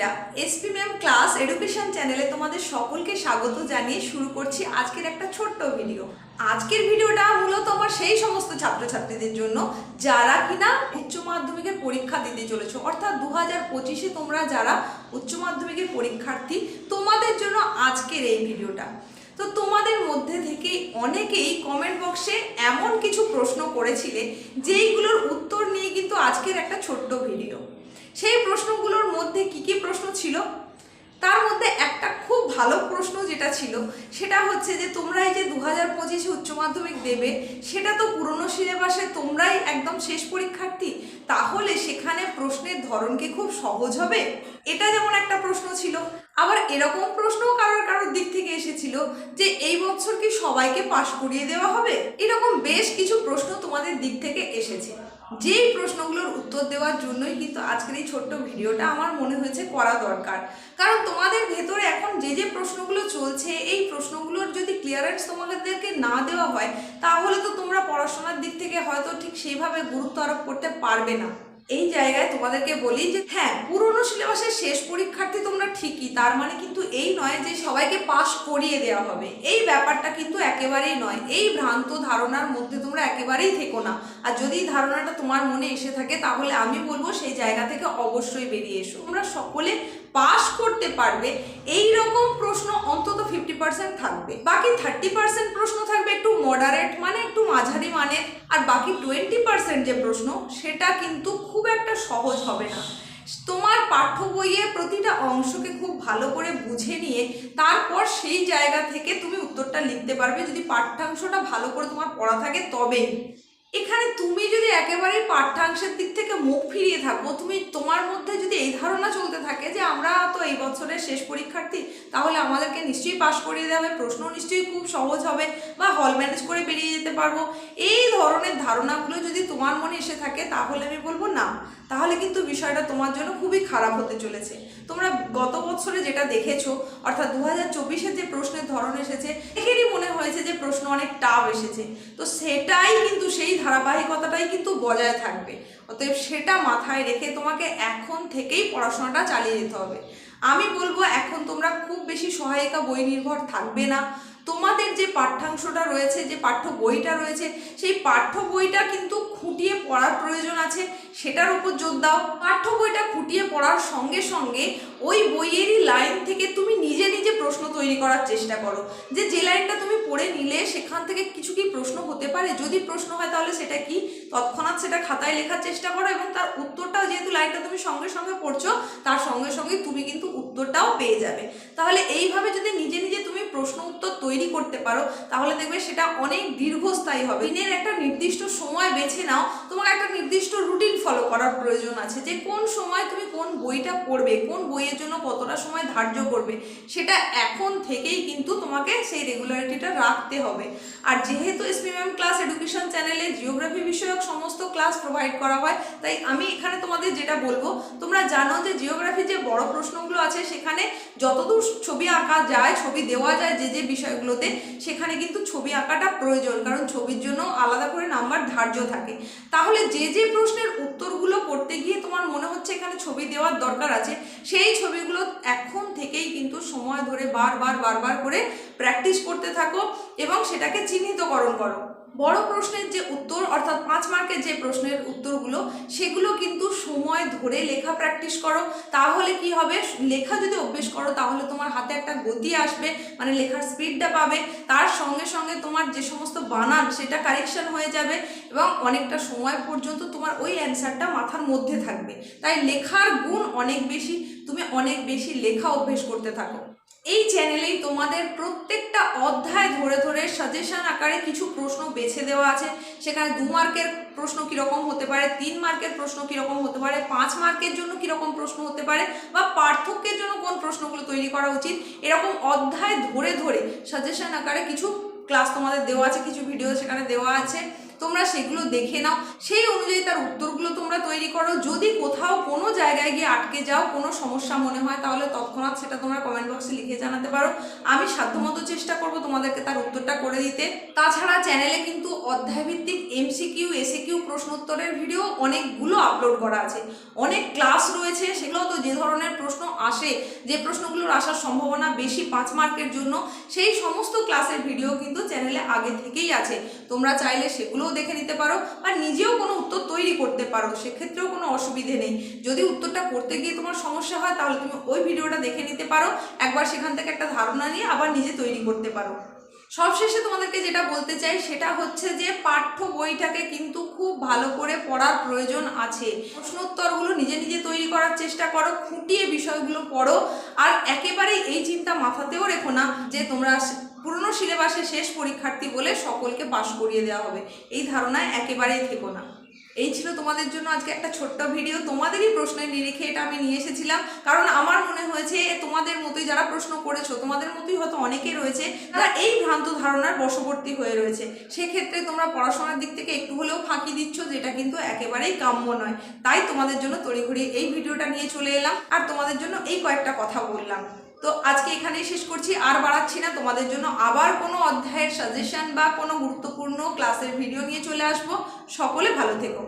ছাত্রছাত্রীরা SP ma'am class education চ্যানেলে তোমাদের সকলকে স্বাগত জানিয়ে শুরু করছি আজকের একটা ছোট্ট ভিডিও। আজকের ভিডিওটা মূলত আমার সেই সমস্ত ছাত্রছাত্রীদের জন্য যারা কিনা উচ্চ মাধ্যমিকের পরীক্ষা দিতে চলেছো। অর্থাৎ দু হাজার পঁচিশে তোমরা যারা উচ্চ মাধ্যমিকের পরীক্ষার্থী, তোমাদের জন্য আজকের এই ভিডিওটা। তো তোমাদের মধ্যে থেকে অনেকেই কমেন্ট বক্সে এমন কিছু প্রশ্ন করেছিলে, যেইগুলোর উত্তর নিয়ে কিন্তু আজকের একটা ছোট্ট ভিডিও। সেই প্রশ্নগুলোর মধ্যে কি কি প্রশ্ন ছিল? তার মধ্যে একটা খুব ভালো প্রশ্ন যেটা ছিল, সেটা হচ্ছে যে তোমরা এই যে দু হাজার পঁচিশে উচ্চ মাধ্যমিক দেবে, সেটা তো পুরনো সিলেবাসে তোমরাই একদম শেষ পরীক্ষার্থী। তাহলে সেখানে প্রশ্নের ধরনকে খুব সহজ হবে? এটা যেমন একটা প্রশ্ন ছিল, আবার এরকম প্রশ্নও কারোর কারোর দিক থেকে এসেছিল যে এই বছর কি সবাইকে পাশ করিয়ে দেওয়া হবে? এরকম বেশ কিছু প্রশ্ন তোমাদের দিক থেকে এসেছে। যেই প্রশ্নগুলোর উত্তর দেওয়ার জন্যই কিন্তু আজকের এই ছোট্ট ভিডিওটা আমার মনে হয়েছে করা দরকার। কারণ তোমাদের ভেতরে এখন যে যে প্রশ্নগুলো চলছে, এই প্রশ্নগুলোর যদি ক্লিয়ারেন্স তোমাদেরকে না দেওয়া হয়, তাহলে তো তোমরা পড়াশোনার দিক থেকে হয়তো ঠিক সেইভাবে গুরুত্ব আরোপ করতে পারবে না। এই জায়গায় তোমাদেরকে বলি যে হ্যাঁ পুরনো সিলেবাসের শেষ পরীক্ষার্থী তোমরা ঠিকই, তার মানে কিন্তু এই নয় যে সবাইকে পাশ করিয়ে দেওয়া হবে। এই ব্যাপারটা কিন্তু একেবারেই নয়। এই ভ্রান্ত ধারণার মধ্যে তোমরা একেবারেই থেকো না। আর যদি ধারণাটা তোমার মনে এসে থাকে, তাহলে আমি বলব সেই জায়গা থেকে অবশ্যই বেরিয়ে এসো। তোমরা সকলে পাশ করতে পারবে এই রকম প্রশ্ন অন্তত ফিফটি পার্সেন্ট থাকবে। বাকি থার্টি পার্সেন্ট প্রশ্ন থাকবে একটু মডারেট মানে একটু মাঝারি মানের, আর বাকি টোয়েন্টি পার্সেন্ট যে প্রশ্ন, সেটা কিন্তু খুব একটা সহজ হবে না। তোমার পাঠ্য বইয়ের প্রতিটা অংশকে খুব ভালো করে বুঝে নিয়ে, তারপর সেই জায়গা থেকে তুমি উত্তরটা লিখতে পারবে। যদি পাঠ্যাংশটা ভালো করে তোমার পড়া থাকে, তবেই। এখানে তুমি একেবারেই পাঠ্যাংশের দিক থেকে মুখ ফিরিয়ে থাকব। তুমি তোমার মধ্যে যদি এই ধারণা চলতে থাকে যে আমরা তো এই বছরের শেষ পরীক্ষার্থী, তাহলে আমাদেরকে নিশ্চয়ই পাশ করিয়ে দেওয়া হবে প্রশ্ন নিশ্চয়ই খুব সহজ হবে বা হল ম্যানেজ করে বেরিয়ে পারব? এই ধরনের ধারণাগুলো যদি তোমার মনে এসে থাকে, তাহলে আমি বলব না। তাহলে কিন্তু বিষয়টা তোমার জন্য খুবই খারাপ হতে চলেছে। তোমরা গত বছরে যেটা দেখেছ, অর্থাৎ দু হাজার যে প্রশ্নের ধরন এসেছে এখেরই মনে হয়েছে যে প্রশ্ন অনেক টাফ এসেছে। তো সেটাই কিন্তু সেই ধারাবাহিকতাটাই কিন্তু বজায় থাকবে। অতএব সেটা মাথায় রেখে তোমাকে এখন থেকেই পড়াশোনাটা চালিয়ে যেতে হবে। আমি বলব, এখন তোমরা খুব বেশি সহায়িকা বই নির্ভর থাকবে না। তোমাদের যে পাঠ্যাংশটা রয়েছে, যে পাঠ্য বইটা রয়েছে, সেই পাঠ্য বইটা কিন্তু খুঁটিয়ে পড়ার প্রয়োজন আছে, সেটার উপর জোর দাও। পাঠ্য বইটা খুঁটিয়ে পড়ার সঙ্গে সঙ্গে ওই বইয়েরই লাইন থেকে তুমি নিজে নিজে প্রশ্ন তৈরি করার চেষ্টা করো। যে যে লাইনটা তুমি পড়ে নিলে সেখান থেকে কিছু কি প্রশ্ন হতে পারে? যদি প্রশ্ন হয় তাহলে সেটা কি? তৎক্ষণাৎ সেটা খাতায় লেখার চেষ্টা করো এবং তার উত্তরটাও যেহেতু লাইনটা তুমি সঙ্গে সঙ্গে পড়ছো, তার সঙ্গে সঙ্গে তুমি কিন্তু উত্তরটাও পেয়ে যাবে। তাহলে এইভাবে যদি নিজে নিজে তুমি প্রশ্ন উত্তর তৈরি করতে পারো, তাহলে দেখবে সেটা অনেক দীর্ঘস্থায়ী হবে। দিনের একটা নির্দিষ্ট সময় বেছে নাও, তোমাকে একটা নির্দিষ্ট রুটিন ফলো করার প্রয়োজন আছে যে কোন সময় তুমি কোন বইটা পড়বে, কোন বইয়ের জন্য কতটা সময় ধার্য করবে, সেটা এখন থেকেই কিন্তু তোমাকে সেই রেগুলারিটিটা রাখতে হবে। আর যেহেতু এসপি ম্যাম ক্লাস এডুকেশন চ্যানেলে জিওগ্রাফি বিষয়ক সমস্ত ক্লাস প্রোভাইড করা হয়, তাই আমি এখানে তোমাদের যেটা বলব, তোমরা জানো যে জিওগ্রাফি যে বড় প্রশ্নগুলো আছে, সেখানে যতদূর ছবি আঁকা যায়, ছবি দেওয়া যায়, যে যে বিষয়গুলোতে সেখানে কিন্তু ছবি আঁকাটা প্রয়োজন, কারণ ছবির জন্য আলাদা করে নাম্বার ধার্য থাকে। তাহলে যে যে প্রশ্নের উত্তরগুলো করতে গিয়ে তোমার মনে হচ্ছে এখানে ছবি দেওয়ার দরকার আছে, সেই ছবিগুলো এখন থেকেই কিন্তু সময় ধরে বারবার বারবার করে প্র্যাকটিস করতে থাকো এবং সেটাকে চিহ্নিতকরণ করো। বড় প্রশ্নের যে উত্তর, অর্থাৎ পাঁচ মার্কের যে প্রশ্নের উত্তরগুলো, সেগুলো কিন্তু সময় ধরে লেখা প্র্যাকটিস করো। তাহলে কি হবে? লেখা যদি অভ্যেস করো, তাহলে তোমার হাতে একটা গতি আসবে মানে লেখার স্পিডটা পাবে। তার সঙ্গে সঙ্গে তোমার যে সমস্ত বানান, সেটা কারেকশন হয়ে যাবে এবং অনেকটা সময় পর্যন্ত তোমার ওই অ্যান্সারটা মাথার মধ্যে থাকবে। তাই লেখার গুণ অনেক বেশি, তুমি অনেক বেশি লেখা অভ্যেস করতে থাকো। এই চ্যানেলেই তোমাদের প্রত্যেকটা অধ্যায় ধরে ধরে সাজেশন আকারে কিছু প্রশ্ন বেছে দেওয়া আছে। সেখানে দু মার্কের প্রশ্ন কীরকম হতে পারে, তিন মার্কের প্রশ্ন কীরকম হতে পারে, পাঁচ মার্কের জন্য কীরকম প্রশ্ন হতে পারে, বা পার্থক্যের জন্য কোন প্রশ্নগুলো তৈরি করা উচিত। এরকম অধ্যায় ধরে ধরে সাজেশন আকারে কিছু ক্লাস তোমাদের দেওয়া আছে, কিছু ভিডিও সেখানে দেওয়া আছে। তোমরা সেগুলো দেখে নাও। সেই অনুযায়ী তার উত্তরগুলো তোমরা তৈরি করো। যদি কোথাও কোনো জায়গায় গিয়ে আটকে যাও, কোনো সমস্যা মনে হয়, তাহলে তৎক্ষণাৎ সেটা তোমরা কমেন্ট বক্সে লিখে জানাতে পারো। আমি সাধ্যমতো চেষ্টা করব তোমাদেরকে তার উত্তরটা করে দিতে। তাছাড়া চ্যানেলে কিন্তু অধ্যায়ভিত্তিক এমসিকিউ এসিকিউ প্রশ্নোত্তরের ভিডিও অনেকগুলো আপলোড করা আছে। অনেক ক্লাস রয়েছে সেগুলো তো যে ধরনের প্রশ্ন আসে, যে প্রশ্নগুলোর আসার সম্ভাবনা বেশি পাঁচ মার্কের জন্য, সেই সমস্ত ক্লাসের ভিডিও কিন্তু চ্যানেলে আগে থেকেই আছে। তোমরা চাইলে সেগুলোও দেখে নিতে পারো আর নিজেও কোনো উত্তর তৈরি করতে পারো, সেক্ষেত্রেও কোনো অসুবিধে নেই। যদি উত্তরটা করতে গিয়ে তোমার সমস্যা হয়, তাহলে তুমি ওই ভিডিওটা দেখে নিতে পারো। একবার সেখান থেকে একটা ধারণা নিয়ে আবার নিজে তৈরি করতে পারো। সবশেষে তোমাদেরকে যেটা বলতে চাই, সেটা হচ্ছে যে পাঠ্য বইটাকে কিন্তু খুব ভালো করে পড়ার প্রয়োজন আছে। প্রশ্নোত্তরগুলো নিজে নিজে তৈরি করার চেষ্টা করো, খুঁটিয়ে বিষয়গুলো পড়ো, আর একেবারেই এই চিন্তা মাথাতেও রেখো না যে তোমরা পুরনো সিলেবাসে শেষ পরীক্ষার্থী বলে সকলকে পাশ করিয়ে দেওয়া হবে। এই ধারণায় একেবারেই থেকো না। এই ছিল তোমাদের জন্য আজকে একটা ছোট্ট ভিডিও। তোমাদেরই প্রশ্নের নিরিখে এটা আমি নিয়ে এসেছিলাম। কারণ আমার মনে হয়েছে তোমাদের মতোই যারা প্রশ্ন করেছ, তোমাদের মতোই হয়তো অনেকে রয়েছে তারা এই ভ্রান্ত ধারণার বশবর্তী হয়ে রয়েছে। সেক্ষেত্রে তোমরা পড়াশোনার দিক থেকে একটু হলেও ফাঁকি দিচ্ছ, যেটা কিন্তু একেবারেই কাম্য নয়। তাই তোমাদের জন্য তড়িঘড়ি এই ভিডিওটা নিয়ে চলে এলাম। আর তোমাদের জন্য এই কয়েকটা কথা বললাম। তো আজকে এখানেই শেষ করছি। আর বাড়াচ্ছি না, তোমাদের জন্য আবার কোনো অধ্যায়ের সাজেশন বা কোনো গুরুত্বপূর্ণ ক্লাসের ভিডিও নিয়ে চলে আসব। সকলে ভালো থেকো।